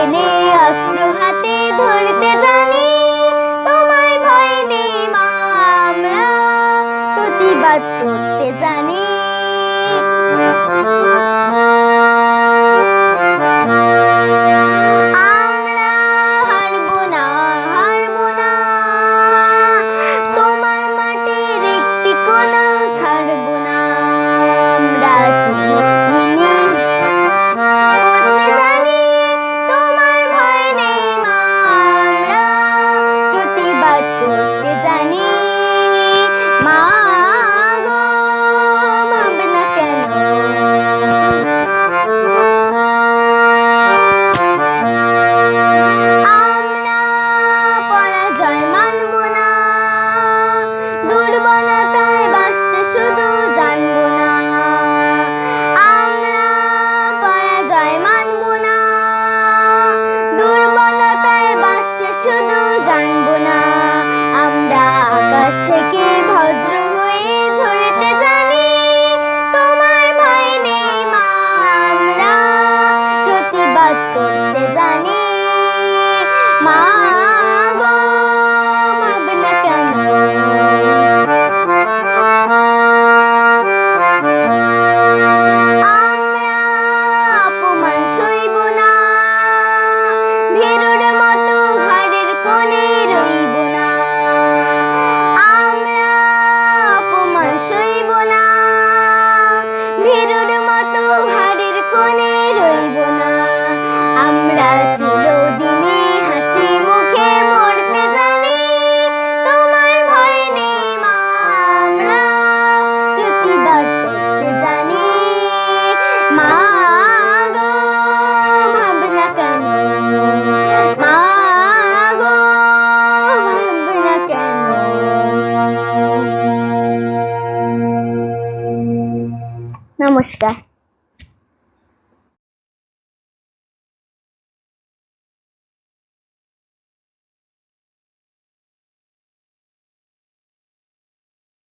এলে অস্ত্র হাতে ধরতে জানি। করবে জানি। মা গো ভাবে না কেন? আমরা অপমান সইব না, ভেরুর মতো ঘরের কোণে রইব না। আমরা অপমান সইব না, ভেরুর মতো নমস্কার।